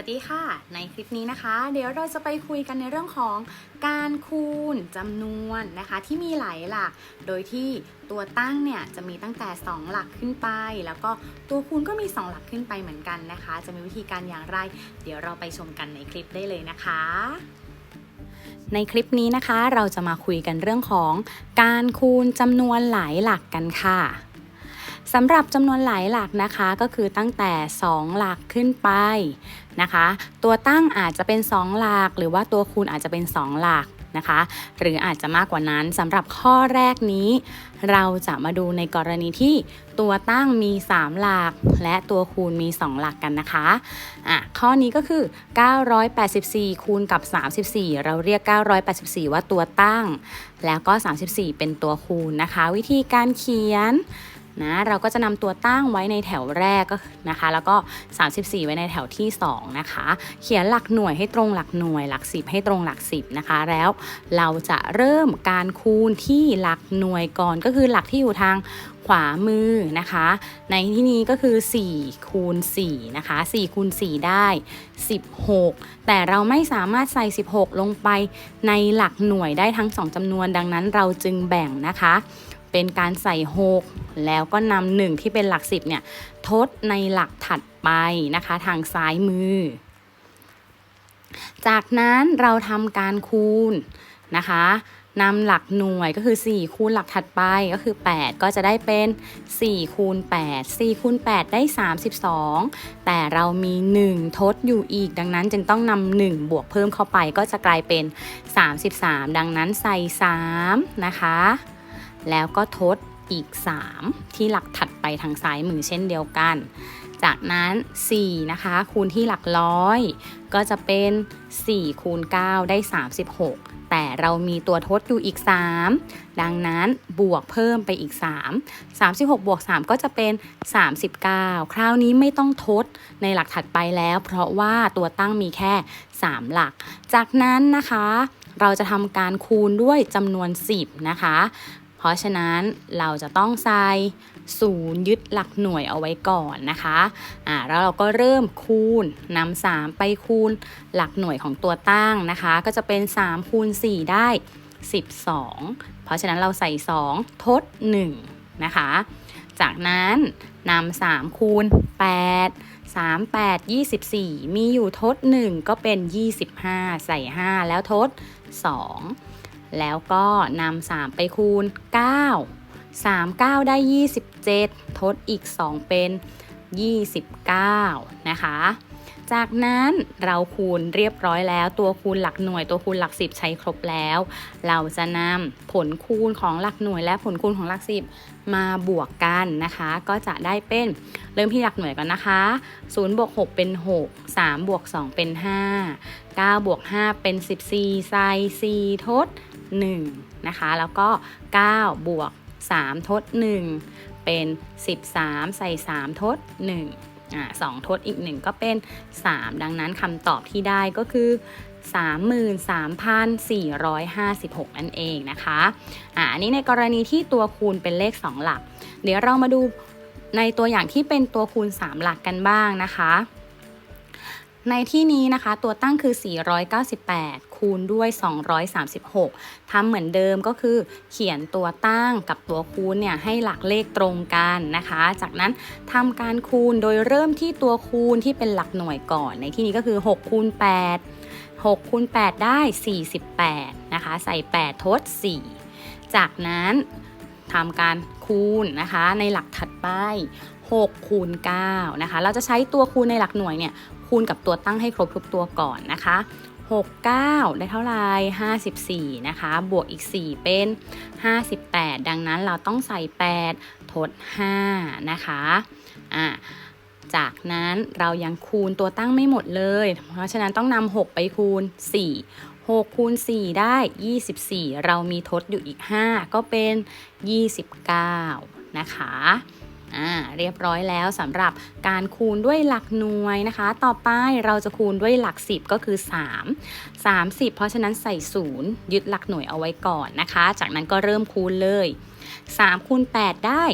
วัสดีค่ะ ในคลิปนี้นะคะ เดี๋ยวเราจะไปคุยกันในเรื่องของการคูณจำนวนนะคะ ที่มีหลายหลัก โดยที่ตัวตั้งเนี่ยจะมีตั้งแต่ 2 หลักขึ้นไป แล้วก็ตัวคูณก็มี 2 หลักขึ้นไปเหมือนกันนะคะ จะมีวิธีการอย่างไร เดี๋ยวเราไปชมกันในคลิปได้เลยนะคะในคลิปนี้นะคะ เราจะมาคุยกันเรื่องของการคูณจำนวนหลายหลักกันค่ะ สำหรับจำนวนหลายหลักนะคะก็คือตั้งแต่ 2 หลักขึ้นไปนะคะ ตัวตั้งอาจจะเป็น 2 หลัก หรือว่าตัวคูณอาจจะเป็น 2 หลักนะคะ หรืออาจจะมากกว่านั้นสำหรับข้อแรกนี้ เราจะมาดูในกรณีที่ตัวตั้งมี 3 หลัก และตัวคูณมี 2 หลักกันนะคะอะข้อนี้ก็คือ 984 คูณกับ 34 เราเรียก 984 ว่าตัวตั้ง แล้วก็ 34 เป็นตัวคูณนะคะ วิธีการเขียนนะเราก็จะนำตัวตั้งไว้ในแถวแรกก็นะคะ แล้วก็ 34 ไว้ในแถวที่ 2 นะคะ เขียนหลักหน่วยให้ตรงหลักหน่วย หลัก 10 ให้ตรงหลัก 10 นะคะ แล้วเราจะเริ่มการคูณที่หลักหน่วยก่อนก็คือหลักที่อยู่ทางขวามือนะคะ ในที่นี้ก็คือ 4 คูณ 4 นะคะ 4 คูณ 4 ได้ 16 แต่เราไม่สามารถใส่ 16 ลงไปในหลักหน่วยได้ทั้ง 2จำนวนดังนั้นเราจึงแบ่งนะคะ เป็นการใส่6แล้วก็นำหนึ่งที่เป็นหลัก10เนี่ยทดในหลักถัดไปนะคะ ทางซ้ายมือ จากนั้นเราทำการคูณนะคะนำหลักหน่วยก็คือ 4 คูณหลักถัดไปก็คือ 8 ก็จะได้เป็น 4 คูณ 8 4 คูณ 8 ได้ 32 แต่เรามี 1 ทดอยู่อีก ดังนั้นจึงต้องนำ1บวกเพิ่มเข้าไปก็จะกลายเป็น 33 ดังนั้นใส่ 3 นะคะ แล้วก็ทดอีก 3 ที่หลักถัดไปทางซ้ายมือเช่นเดียวกัน จากนั้น 4 นะคะ คูณที่หลักร้อย ก็จะเป็น 4 คูณ 9 ได้ 36 แต่เรามีตัวทดอยู่อีก 3 ดังนั้นบวกเพิ่มไปอีก 3 36 บวก 3 ก็จะเป็น 39 คราวนี้ไม่ต้องทดในหลักถัดไปแล้ว เพราะว่าตัวตั้งมีแค่ 3 หลัก จากนั้นนะคะเราจะทำการคูณด้วยจำนวน 10 นะคะ เพราะฉะนั้นเราจะต้องใส่ศูนย์ยึดหลักหน่วยเอาไว้ก่อนนะคะอ่าแล้วเราก็เริ่มคูณนำา3ไปคูณหลักหน่วยของตัวตั้งนะคะ ก็จะเป็น3คูณ4 ได้ 12 เพราะฉะนั้นเราใส่ 2 ทด 1 นะคะ จากนั้นนำ3คูณ8 3 8 24 มีอยู่ทด 1 ก็เป็น 25 ใส่ 5 แล้วทด 2 แล้วก็นำ3ไปคูณ 9 3 9 ได้ 27 ทดอีก 2 เป็น 29 นะคะ จากนั้นเราคูณเรียบร้อยแล้ว ตัวคูณหลักหน่วย ตัวคูณหลัก 10 ใช้ครบแล้ว เราจะนำผลคูณของหลักหน่วยและผลคูณของหลัก 10 มาบวกกันนะคะ ก็จะได้เป็นเริ่มที่หลักหน่วยก่อนนะคะ0บวก6เป็น 6 3บวก2เป็น 5 9บวก5เป็น 14ใส่4ทด 1นะคะ แล้วก็ 9 บวก 3 ทด 1 เป็น 13 ใส่ 3 ทด 1อ่า2ทดอีก 1 ก็เป็น 3 ดังนั้นคำตอบที่ได้ก็คือ 33,456 นั่นเองนะคะอ่าอันนี้ในกรณีที่ตัวคูณเป็นเลข 2 หลัก เดี๋ยวเรามาดูในตัวอย่างที่เป็นตัวคูณ 3 หลักกันบ้างนะคะ ในที่นี้นะคะตัวตั้งคือ 498 คูณด้วย 236ทำเหมือนเดิมก็คือเขียนตัวตั้งกับตัวคูณเนี่ยให้หลักเลขตรงกันนะคะ จากนั้นทำการคูณโดยเริ่มที่ตัวคูณที่เป็นหลักหน่วยก่อน ในที่นี้ก็คือ6คูณ8 6คูณ8ได้ 48 นะคะ ใส่ 8 ทด 4 จากนั้นทำการคูณนะคะในหลักถัดไป6คูณ9นะคะ เราจะใช้ตัวคูณในหลักหน่วยเนี่ย คูณกับตัวตั้งให้ครบทุกตัวก่อนนะคะ 6 9 ได้เท่าไหร่54 นะคะ บวกอีก 4 เป็น 58 ดังนั้นเราต้องใส่ 8 ทด 5 นะคะอ่าจากนั้นเรายังคูณตัวตั้งไม่หมดเลย เพราะฉะนั้นต้องนำ6ไปคูณ 4 6คูณ4ได้ 24 เรามีทดอยู่อีก 5 ก็เป็น 29 นะคะ อ่าเรียบร้อยแล้วสำหรับการคูณด้วยหลักหน่วยนะคะ ต่อไปเราจะคูณด้วยหลัก 10 ก็คือ 3 30 เพราะฉะนั้นใส่0ยึดหลักหน่วยเอาไว้ก่อนนะคะ จากนั้นก็เริ่มคูณเลย3คูณ8ได้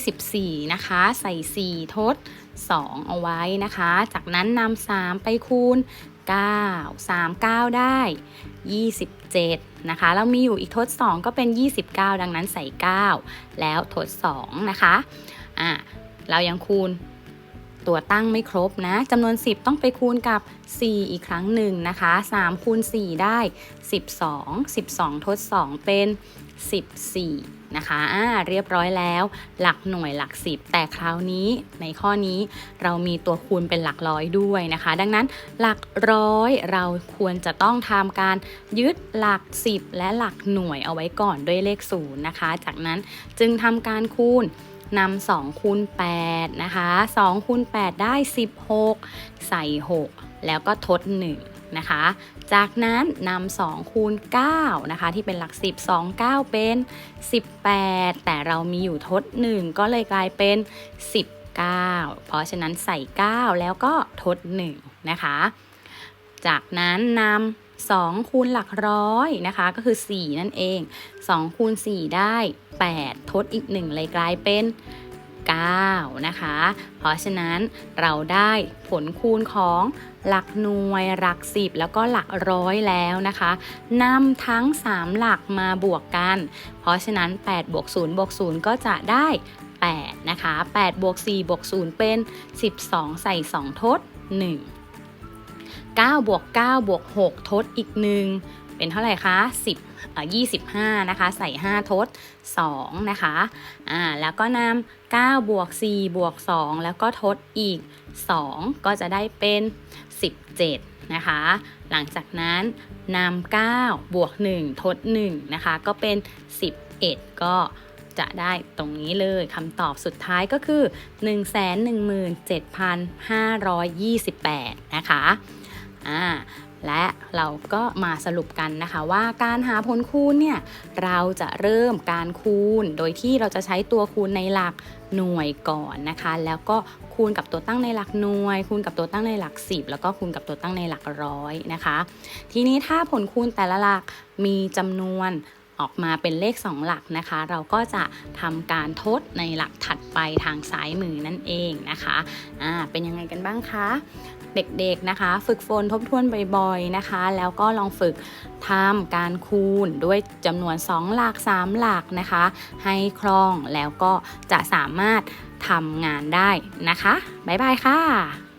24 นะคะ ใส่ 4 ทด 2 เอาไว้นะคะ จากนั้นนำ3ไปคูณ 9 3 9 ได้ 27 นะคะแล้วมีอยู่อีกทด 2 ก็เป็น 29 ดังนั้นใส่ 9 แล้วทด 2 นะคะอะเรายังคูณตัวตั้งไม่ครบนะจำนวน 10 ต้องไปคูณกับ 4 อีกครั้งหนึ่งนะคะ 3 คูณ 4 ได้ 12 12 ทด 2 เป็น 14 นะคะอ่าเรียบร้อยแล้ว หลักหน่วยหลัก 10 แต่คราวนี้ในข้อนี้เรามีตัวคูณเป็นหลักร้อยด้วยนะคะ ดังนั้นหลักร้อยเราควรจะต้องทำการยึดหลัก 10 และหลักหน่วยเอาไว้ก่อนด้วยเลข0นะคะ จากนั้นจึงทำการคูณนำ2คูณ8นะคะ2คูณ8ได้ 16 ใส่ 6 แล้วก็ทด 1 นะคะ จากนั้นนำ2คูณ9นะคะที่เป็นหลัก 10 2 9 เป็น 18 แต่เรามีอยู่ทด 1 ก็เลยกลายเป็น 19 เพราะฉะนั้นใส่ 9 แล้วก็ทด 1 นะคะ จากนั้นนำ2คูณหลักร้อยนะคะก็คือ 4 นั่นเอง2คูณ4ได้ 8 ทดอีก 1 เลยกลายเป็น 9 นะคะ เพราะฉะนั้นเราได้ผลคูณของหลักหน่วย หลัก10แล้วก็หลักร้อยแล้วนะคะนำทั้ง 3 หลักมาบวกกัน เพราะฉะนั้น8บวก0บวก0ก็จะได้ 8 นะคะ8บวก4บวก0เป็น 12 ใส่ 2 ทด 1 9บวก9บวก6ทดอีก 1 เป็นเท่าไหร่คะ10อะ25 นะคะ ใส่ 5 ทด 2 นะคะอ่าแล้วก็นำ9บวก4บวก 2 แล้วก็ทดอีก 2 ก็จะได้เป็น 17 นะคะ หลังจากนั้นนำ9บวก 1 ทด 1 นะคะ ก็เป็น 11 ก็จะได้ตรงนี้เลยคำตอบสุดท้ายก็คือ 117,528 นะคะอ่า และเราก็มาสรุปกันนะคะว่าการหาผลคูณเนี่ยเราจะเริ่มการคูณ โดยที่เราจะใช้ตัวคูณในหลักหน่วยก่อนนะคะ แล้วก็คูณกับตัวตั้งในหลักหน่วย คูณกับตัวตั้งในหลัก 10 แล้วก็คูณกับตัวตั้งในหลักร้อยนะคะ ทีนี้ถ้าผลคูณแต่ละหลักมีจำนวนออกมาเป็นเลข 2 หลักนะคะ เราก็จะทำการทดในหลักถัดไปทางซ้ายมือนั่นเองนะคะอ่าเป็นยังไงกันบ้างคะ เด็กๆนะคะ ฝึกฝนทบทวนบ่อยๆนะคะ แล้วก็ลองฝึกทำการคูณด้วยจำนวน 2 หลัก 3 หลักนะคะ ให้คล่องแล้วก็จะสามารถทำงานได้นะคะ บ๊ายบายค่ะ